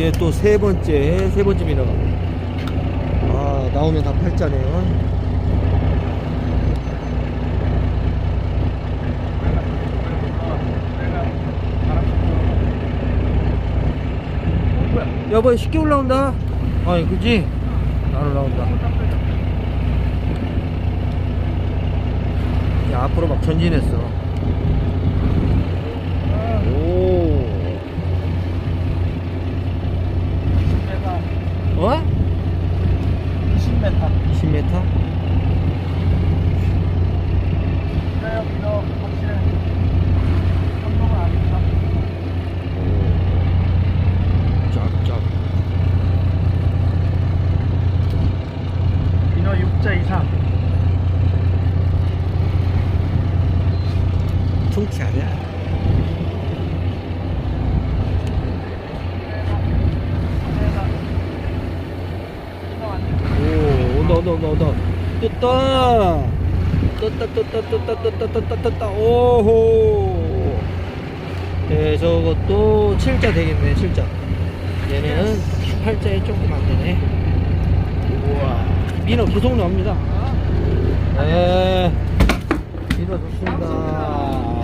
위에 또 세 번째 세 번째 미너가. 아 나오면 다 팔자네요. 여보 쉽게 올라온다. 아이 그지? 안 올라온다. 야 앞으로 막 전진했어 오 어? 20m. 20m? 그래요, 이거 확실해. 성공은 아닙니다. 쫙쫙 비너 6자 이상. 통치 아니야 오 온다 온다 온다. 온다 떴다 떴다 떴다 떴다 떴다 떴다 떴다. 오호. 네 저것도 7자 되겠네 7자. 얘는 8자에 조금 안 되네. 우와. 민어 계속 나옵니다. 네 민어 좋습니다